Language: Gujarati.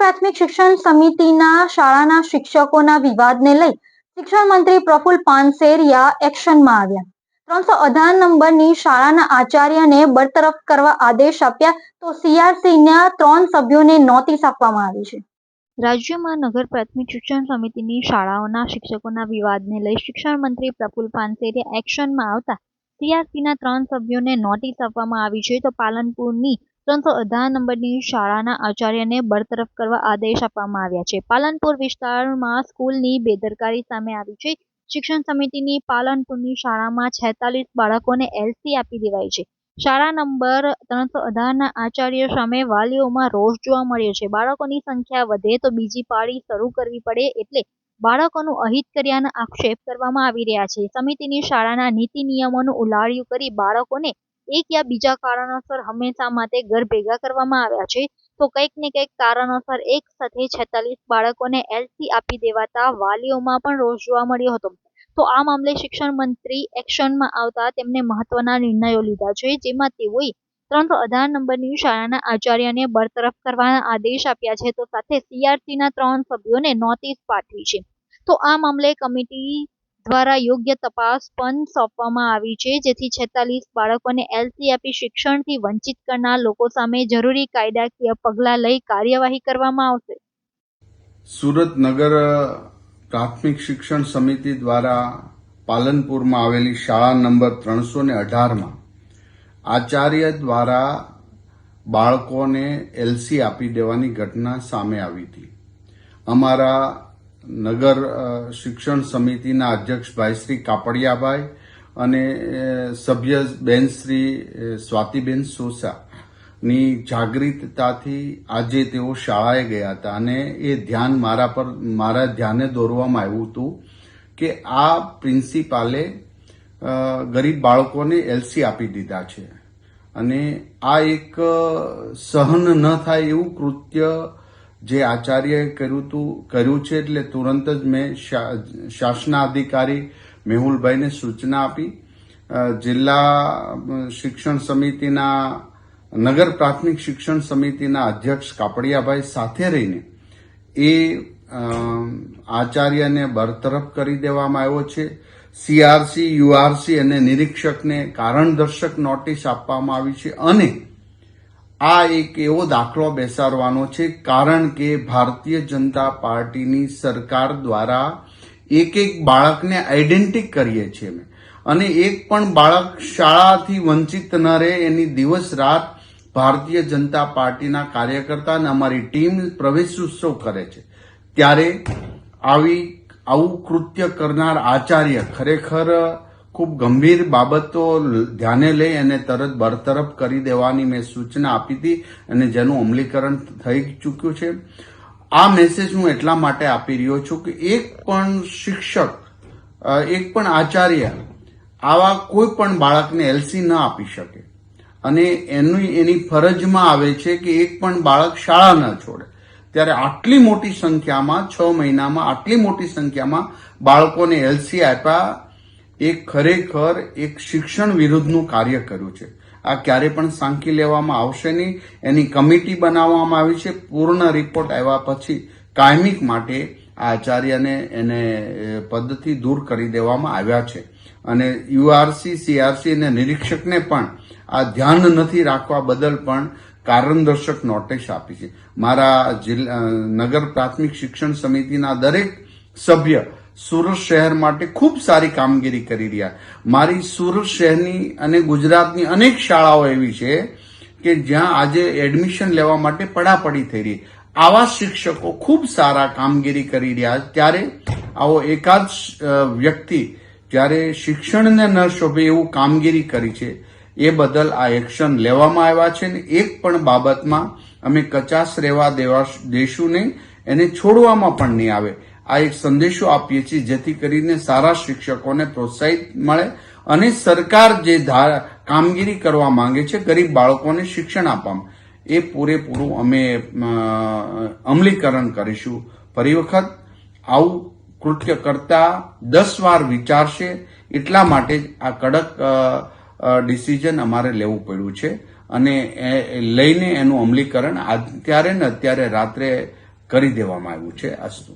પ્રાથમિક શિક્ષણ સમિતિના શાળાના શિક્ષકોના વિવાદને લઈ શિક્ષણ મંત્રી પ્રફુલ પાનસેરિયા એક્શનમાં આવ્યા. ત્રણસો અઢાર નંબરની શાળાના આચાર્યને બરતરફ કરવા આદેશ આપ્યા તો સીઆરસીના ત્રણ સભ્યોને નોટિસ આપવામાં આવી છે. રાજ્યમાં નગર પ્રાથમિક શિક્ષણ સમિતિની શાળાઓના શિક્ષકોના વિવાદને લઈ શિક્ષણ મંત્રી પ્રફુલ પાનસેરિયા એક્શનમાં આવતા સીઆરસીના ત્રણ સભ્યોને નોટિસ આપવામાં આવી છે તો પાલનપુરની ત્રણસો અઢાર નંબરની શાળાના આચાર્યને બરતરફ કરવા આદેશ આપવામાં આવ્યા છે. પાલનપુર વિસ્તારમાં સ્કૂલની બેદરકારી સામે આવી છે. શિક્ષણ સમિતિની પાલનપુરની શાળામાં છેતાલીસ બાળકોને એલસી આપી દેવાઈ છે. શાળા નંબર ત્રણસો અઢારના આચાર્ય સામે વાલીઓમાં રોષ જોવા મળ્યો છે. બાળકોની સંખ્યા વધે તો બીજી પાળી શરૂ કરવી પડે એટલે બાળકોનું અહિત કર્યાના આક્ષેપ કરવામાં આવી રહ્યા છે. સમિતિની શાળાના નીતિ નિયમોનું ઉલાળ્યું કરી બાળકોને એક યા બીજા કારણોસર હંમેશા માટે ઘર ભેગા કરવામાં આવ્યા છે, તો કંઈક ને કંઈક કારણોસર એક સાથે છેતાલીસ બાળકોને એલસી આપી દેવાતા વાલીઓમાં પણ રોષ જોવા મળ્યો હતો. તો આ મામલે શિક્ષણ મંત્રી એક્શનમાં આવતા તેમને મહત્વના નિર્ણયો લીધા છે, જેમાં તેઓએ ત્રણસો અઢાર નંબરની શાળાના આચાર્યને બરતરફ કરવાના આદેશ આપ્યા છે, તો સાથે સીઆરસીના ત્રણ સભ્યોને નોટિસ પાઠવી છે. તો આ મામલે કમિટી દ્વારા યોગ્ય તપાસ પણ સોંપવામાં આવી છે. જેથી છેતાલીસ બાળકોને એલસી આપી શિક્ષણથી વંચિત કરનાર લોકો સામે જરૂરી કાયદાકીય પગલાં લઈ કાર્યવાહી કરવામાં આવશે. સુરત નગર પ્રાથમિક શિક્ષણ સમિતિ દ્વારા પાલનપુરમાં આવેલી શાળા નંબર ત્રણસો ને અઢારમાં આચાર્ય દ્વારા બાળકોને એલસી આપી દેવાની ઘટના સામે આવી હતી. અમારા નગર શિક્ષણ સમિતિના અધ્યક્ષ ભાઈ શ્રી કાપડિયાભાઈ અને સભ્ય બેન શ્રી સ્વાતિબેન સોસા ની જાગૃતતાથી આજે તેઓ શાળાએ ગયા હતા. અને એ ધ્યાન મારા પર, મારા ધ્યાને દોરવામાં આવ્યું હતું કે આ પ્રિન્સિપાલે ગરીબ બાળકોને એલસી આપી દીધા છે. અને આ એક સહન ન થાય એવું કૃત્ય જે આચાર્યએ કર્યું હતું કર્યું છે એટલે તુરંત જ મેં શા- શાસનાધિકારી મેહુલભાઈને સૂચના આપી. જિલ્લા શિક્ષણ સમિતિના, નગર પ્રાથમિક શિક્ષણ સમિતિના અધ્યક્ષ કાપડિયાભાઈ સાથે રહીને એ આચાર્યને બરતરફ કરી દેવામાં આવ્યો છે. સીઆરસી, યુઆરસી અને નિરીક્ષકને કારણદર્શક નોટિસ આપવામાં આવી છે અને આ એક એવો દાખલો બેસાડવાનો છે, કારણ કે ભારતીય જનતા પાર્ટીની સરકાર દ્વારા એક એક બાળકને આઈડેન્ટિક કરીએ છીએ અમે. અને એક પણ બાળક શાળાથી વંચિત ન રહે એની દિવસ રાત ભારતીય જનતા પાર્ટીના કાર્યકર્તા અને અમારી ટીમ પ્રવેશ ઉત્સવ કરે છે. ત્યારે આવી આવું કૃત્ય કરનાર આચાર્ય ખરેખર ખૂબ ગંભીર બાબતો ધ્યાને લઈ અને તરત બરતરફ કરી દેવાની મેં સૂચના આપી હતી અને જેનું અમલીકરણ થઈ ચૂક્યું છે. આ મેસેજ હું એટલા માટે આપી રહ્યો છું કે એક પણ શિક્ષક એક પણ આચાર્ય આવા કોઈ પણ બાળકને એલસી ન આપી શકે. અને એની એની ફરજમાં આવે છે કે એક પણ બાળક શાળા ન છોડે. ત્યારે આટલી મોટી સંખ્યામાં, છ મહિનામાં આટલી મોટી સંખ્યામાં બાળકોને એલસી આપ્યા એ ખરેખર એક શિક્ષણ વિરુદ્ધનું કાર્ય કર્યું છે. આ ક્યારે પણ સાંકી લેવામાં આવશે નહીં. એની કમિટી બનાવવામાં આવી છે. પૂર્ણ રિપોર્ટ આવ્યા પછી કાયમિક માટે આચાર્યને એને પદથી દૂર કરી દેવામાં આવ્યા છે. અને યુઆરસી, સીઆરસી અને નિરીક્ષકને પણ આ ધ્યાન નથી રાખવા બદલ પણ કારણદર્શક નોટિસ આપી છે. મારા જિલ્લા નગર પ્રાથમિક શિક્ષણ સમિતિના દરેક સભ્ય સુરત શહેર માટે ખૂબ સારી કામગીરી કરી રહ્યા. મારી સુરત શહેરની અને ગુજરાતની અનેક શાળાઓ એવી છે કે જ્યાં આજે એડમિશન લેવા માટે પડાપડી થઈ રહી. આવા શિક્ષકો ખૂબ સારા કામગીરી કરી રહ્યા ત્યારે આવો એકાદ વ્યક્તિ જ્યારે શિક્ષણને ન શોભે એવું કામગીરી કરી છે, એ બદલ આ એક્શન લેવામાં આવ્યા છે ને એક પણ બાબતમાં અમે કચાશ રહેવા દેવા, દેશું નહીં, એને છોડવામાં પણ નહીં આવે. આ એક સંદેશો આપીએ છીએ જેથી કરીને સારા શિક્ષકોને પ્રોત્સાહિત મળે અને સરકાર જે કામગીરી કરવા માંગે છે, ગરીબ બાળકોને શિક્ષણ આપવામાં. એ પૂરેપૂરું અમે અમલીકરણ કરીશું. ફરી વખત આવું કૃત્ય કરતા દસ વાર વિચારશે, એટલા માટે જ આ કડક ડિસિઝન અમારે લેવું પડ્યું છે. અને લઈને એનું અમલીકરણ અત્યારે ને અત્યારે રાત્રે કરી દેવામાં આવ્યું છે. અસ્તુ.